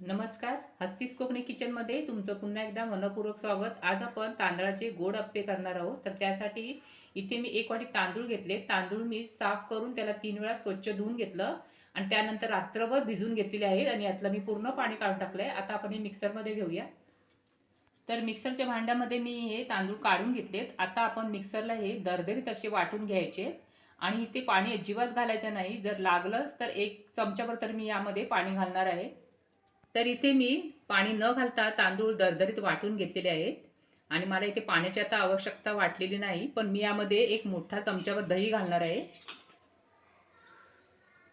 नमस्कार हस्तीस कोकणी किचनमध्ये तुमचं पुन्हा एकदा मनपूर्वक स्वागत. आज आपण तांदळाचे गोड अप्पे करणार आहोत. तर त्यासाठी इथे मी एक वाटी तांदूळ घेतले. तांदूळ मी साफ करून त्याला तीन वेळा स्वच्छ धुवून घेतलं आणि त्यानंतर रात्रभर भिजून घेतलेले आहेत आणि यातलं मी पूर्ण पाणी काढून टाकलं आहे आता आपण हे मिक्सरमध्ये घेऊया. तर मिक्सरच्या भांड्यामध्ये मी हे तांदूळ काढून घेतलेत. आता आपण मिक्सरला हे दरदरीत असे वाटून घ्यायचे आणि इथे पाणी अजिबात घालायचं नाही. जर लागलंच तर एक चमच्याभर तर मी यामध्ये पाणी घालणार आहे. तर इथे मी पाणी न घालता तांदूळ दरदरीत वाटून घेतलेले आहेत. आणि मला इथे पाण्याची आता आवश्यकता वाटलेली नाही पण मी यामध्ये एक मोठा चमच्यावर दही घालणार आहे.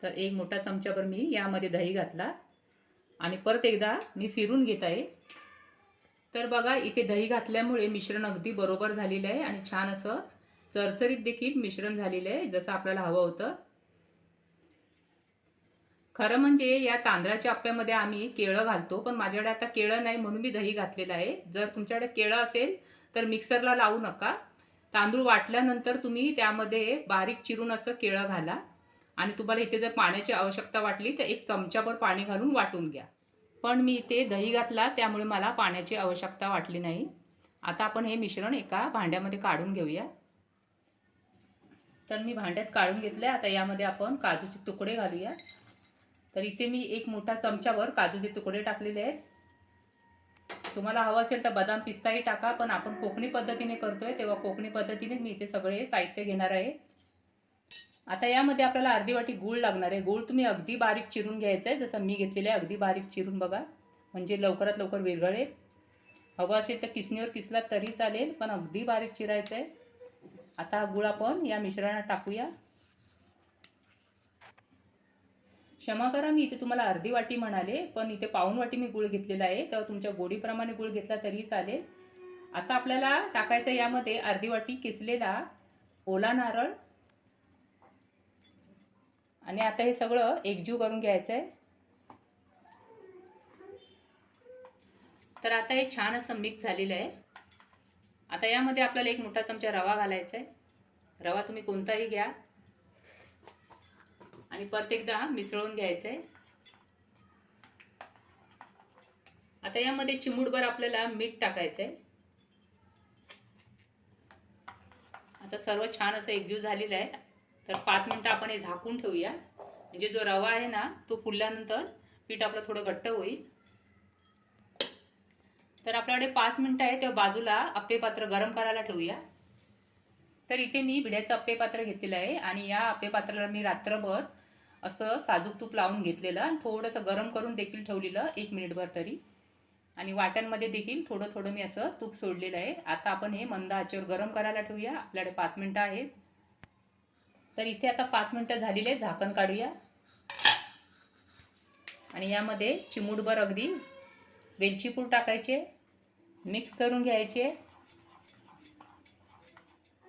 तर एक मोठा चमच्यावर मी यामध्ये दही घातला. आणि परत एकदा मी फिरून घेत आहे. तर बघा इथे दही घातल्यामुळे मिश्रण अगदी बरोबर झालेलं आहे आणि छान असं चरचरीत देखील मिश्रण झालेलं आहे जसं आपल्याला हवं होतं. खरं म्हणजे या तांदळाच्या आप्प्यामध्ये आम्ही केळं घालतो पण माझ्याकडे आता केळं नाही म्हणून मी दही घातलेलं आहे. जर तुमच्याकडे केळं असेल तर मिक्सरला लावू नका. तांदूळ वाटल्यानंतर तुम्ही त्यामध्ये बारीक चिरून असं केळं घाला. आणि तुम्हाला इथे जर पाण्याची आवश्यकता वाटली तर एक चमच्याभर पाणी घालून वाटून घ्या. पण मी इथे दही घातला त्यामुळे मला पाण्याची आवश्यकता वाटली नाही. आता आपण हे मिश्रण एका भांड्यामध्ये काढून घेऊया. तर मी भांड्यात काढून घेतलं आता यामध्ये आपण काजूचे तुकडे घालूया. तर इथे मी एक मोठा चमच्यावर काजूचे तुकडे टाकलेले आहेत. तुम्हाला हवं असेल तर बदाम पिस्ताही टाका पण आपण कोकणी पद्धतीने करतोय तेव्हा कोकणी पद्धतीने मी इथे सगळे साहित्य घेणार आहे. आता यामध्ये आपल्याला अर्धी वाटी गूळ लागणार आहे. गूळ तुम्ही अगदी बारीक चिरून घ्यायचं आहे. जसं मी घेतलेलं आहे अगदी बारीक चिरून बघा. म्हणजे लवकरात लवकर विरघळेल. हवं असेल तर किसणीवर किसला तरी चालेल पण अगदी बारीक चिरायचं आहे. आता हा गूळ आपण या मिश्रणात टाकूया. क्षमा करा मी इथे तुम्हाला अर्धी वाटी म्हणाले पण इथे पाऊन वाटी मी गुळ घेतलेला आहे तेव्हा तुमच्या गोडीप्रमाणे गुळ घेतला तरी चालेल. आता आपल्याला टाकायचं यामध्ये अर्धी वाटी किसलेला ओला नारळ. आणि आता हे सगळं एकजीव करून घ्यायचं आहे तर आता हे छान असं मिक्स झालेलं आहे. आता यामध्ये आपल्याला एक मोठा चमचा रवा घालायचा आहे. रवा तुम्ही कोणताही घ्या. आणि परत एकदा मिसळून घ्यायचं आहे आता यामध्ये चिमूटभर आपल्याला मीठ टाकायचं आहे आता सर्व छान असं एकजीव झालेलं आहे. तर पाच मिनटं आपण हे झाकून ठेवूया. म्हणजे जो रवा आहे ना तो फुलल्यानंतर पीठ आपलं थोडं घट्ट होईल. तर आपल्याकडे पाच मिनटं आहे तेव्हा बाजूला अप्पे पात्र गरम करायला ठेवूया. तर इथे मी भिड्याचं अप्पे पात्र घेतलेलं आहे आणि या अप्पे पात्राला मी रात्रभर असं साजूक तूप लावून घेतलेलं आणि थोडंसं गरम करून देखील ठेवलेलं एक मिनिटभर तरी. आणि वाट्यांमध्ये देखील थोडं थोडं मी असं तूप सोडलेलं आहे. आता आपण हे मंद आचेवर गरम करायला ठेवूया. आपल्याकडे पाच मिनटं आहेत. तर इथे आता पाच मिनटं झालेले आहेत. झाकण काढूया. आणि यामध्ये चिमूटभर अगदी वेलचीपूड टाकायचे मिक्स करून घ्यायचे.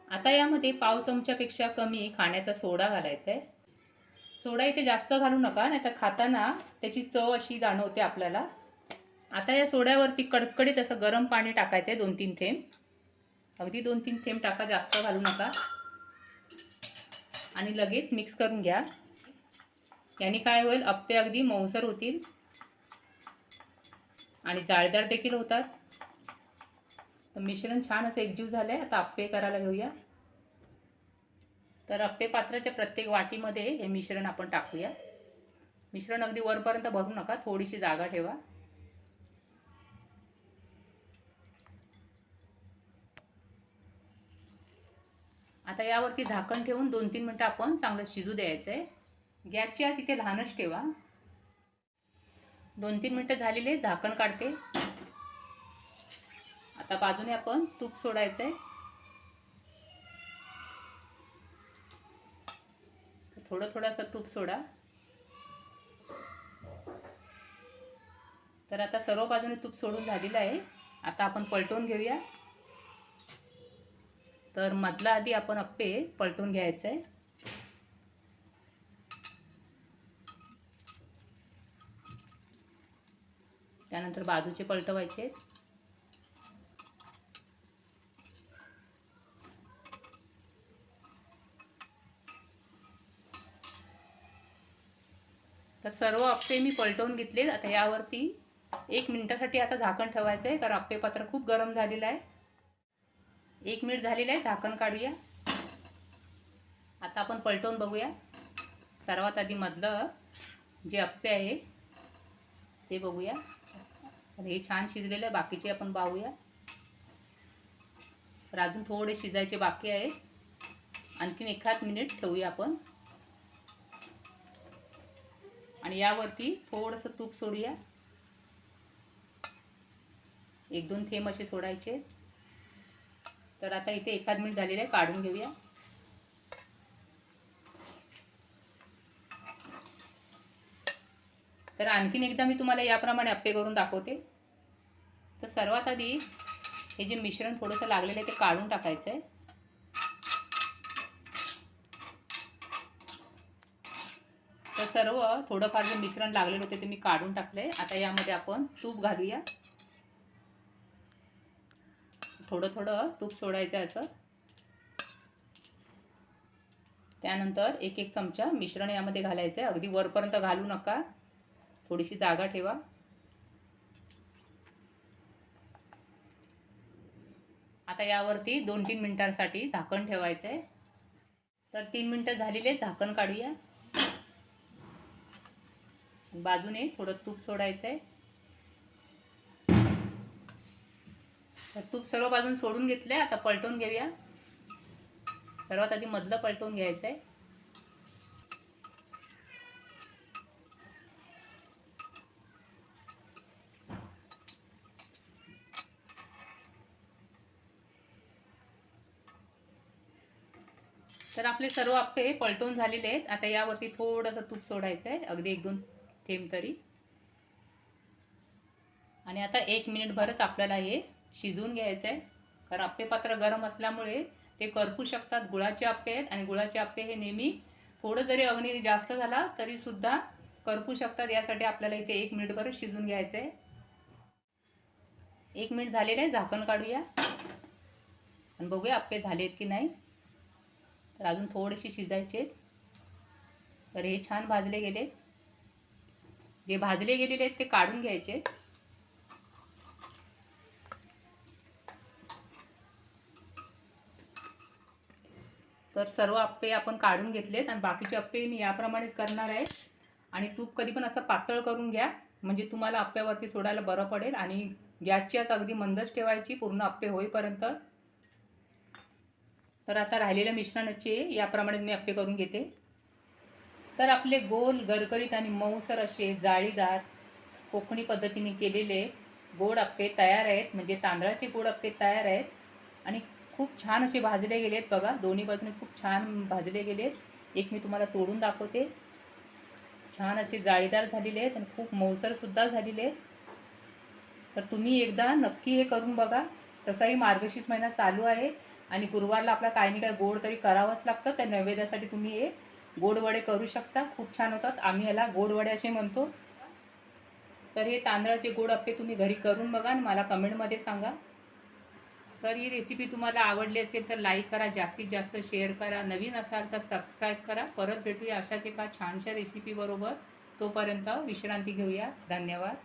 आता यामध्ये पाव चमच्यापेक्षा कमी खाण्याचा सोडा घालायचा आहे. सोडा इथे जास्त घालू नका नाही तर खाताना त्याची चव अशी जाणवते आपल्याला. आता या सोड्यावरती कडकडीत असं गरम पाणी टाकायचं आहे दोन तीन थेंब. अगदी दोन तीन थेंब टाका जास्त घालू नका. आणि लगेच मिक्स करून घ्या. याने काय होईल अप्पे अगदी मऊसर होतील. आणि जाळदार देखील होतात. तर मिश्रण छान असं एकजीव झालं आहे आता अप्पे करायला घेऊया. तर अप्पे पात्राच्या प्रत्येक वाटीमध्ये हे मिश्रण आपण टाकूया. मिश्रण अगदी वरपर्यंत भरू नका थोडीशी जागा ठेवा. आता यावरती झाकण ठेवून दोन तीन मिनटं आपण चांगलं शिजू द्यायचं आहे गॅसची आज इथे लहानच ठेवा. दोन तीन मिनटं झालेले झाकण काढते. आता बाजूने आपण तूप सोडायचं आहे थोडं थोडंसं तूप सोडा. तर आता सर्व बाजूने तूप सोडून झालेलं आहे. आता आपण पलटवून घेऊया. तर मधला आधी आपण अप्पे पलटून घ्यायचं. आहे त्यानंतर बाजूचे पलटवायचे. तर सर्व अप्पे मी पलटवून घेतले आता यावरती एक मिनटासाठी आता झाकण ठेवायचं आहे कारण अप्पे पात्र खूप गरम झालेलं आहे. एक मिनिट झालेलं आहे झाकण काढूया. आता आपण पलटवून बघूया. सर्वात आधी मधलं जे अप्पे आहे ते बघूया. हे छान शिजलेलं आहे बाकीचे आपण पाहूया तर अजून थोडे शिजायचे बाकी आहे आणखीन एखाद मिनिट ठेवूया आपण. आणि यावरती थोडंसं तूप सोडूया. एक दोन थेंब असे सोडायचे. तर आता इथे एखाद मिनिट झालेलं आहे काढून घेऊया. तर आणखीन एकदा मी तुम्हाला याप्रमाणे अप्पे करून दाखवते. तर सर्वात आधी हे जे मिश्रण थोडंसं लागलेलं आहे ते काढून टाकायचं आहे सर्व थोडंफार जे मिश्रण लागलेलं होते ते मी काढून टाकले. आता यामध्ये आपण तूप घालूया. थोडं थोडं तूप सोडायचं आहे असं. त्यानंतर एक एक चमचा मिश्रण यामध्ये घालायचं आहे. अगदी वरपर्यंत घालू नका. थोडीशी जागा ठेवा. आता यावरती दोन तीन मिनिटांसाठी झाकण ठेवायचं आहे तर तीन मिनटं झालेले झाकण काढूया. बाजूने थोडं तूप सोडायचं आहे तर तूप सर्व बाजून सोडून घेतलंय. आता पलटून घेऊया. सर्वात आधी मधलं पलटवून घ्यायचं आहे तर आपले सर्व आप्पे पलटून झालेले आहेत. आता यावरती थोडंसं तूप सोडायचं आहे अगदी एक दोन थेंब तरी. आणि आता एक मिनिटभरच आपल्याला हे शिजवून घ्यायचं आहे कारण आप्पेपात्र गरम असल्यामुळे ते करपू शकतात. गुळाचे आप्पे आहेत आणि गुळाचे आप्पे हे नेहमी थोडं जरी अग्नी जास्त झाला तरीसुद्धा करपू शकतात. यासाठी आपल्याला इथे एक मिनिटभर शिजून घ्यायचं आहे एक मिनिट झालेलं आहे. झाकण काढूया. आणि बघूया आप्पे झालेत की नाही. तर अजून थोडेसे शिजायचे तर हे छान भाजले गेले जे भाजले गेलेले आहेत ते काढून घ्यायचे. तर सर्व आप्पे आपण काढून घेतलेत आणि बाकीचे अप्पे मी याप्रमाणेच करणार आहे. आणि तूप कधी पण असं पातळ करून घ्या म्हणजे तुम्हाला अप्प्यावरती सोडायला बरं पडेल आणि गॅसची आता अगदी मंदच ठेवायची पूर्ण आप्पे होईपर्यंत. तर आता राहिलेल्या मिश्रणाचे याप्रमाणे मी अप्पे करून घेते. तर आपले गोल गरगरीत आणि मऊसर असे जाळीदार कोकणी पद्धतीने केलेले गोड अप्पे तयार आहेत. म्हणजे तांदळाचे गोड अप्पे तयार आहेत. आणि खूप छान असे भाजले गेले आहेत बघा. दोन्ही बाजूने खूप छान भाजले गेलेत एक मी तुम्हाला तोडून दाखवते. छान असे जाळीदार झालेले आहेत आणि खूप मऊसरसुद्धा झालेले आहेत. तर तुम्ही एकदा नक्की हे करून बघा. तसाही मार्गशीर्ष महिना चालू आहे आणि गुरुवारला आपला काही नाही काय गोड तरी करावंच लागतं. त्या नैवेद्यासाठी तुम्ही हे गोड वडे करू शकता. खूप छान होतात. आम्ही याला गोड वडे असे म्हणतो. तर हे तांदळाचे गोड अप्पे तुम्ही घरी करून बघा आणि मला कमेंटमध्ये सांगा. तर ही रेसिपी तुम्हाला आवडली असेल तर लाईक करा जास्तीत जास्त शेअर करा. नवीन असाल तर सबस्क्राईब करा. परत भेटूया अशाच एका छानशा रेसिपीबरोबर तोपर्यंत विश्रांती घेऊया. धन्यवाद.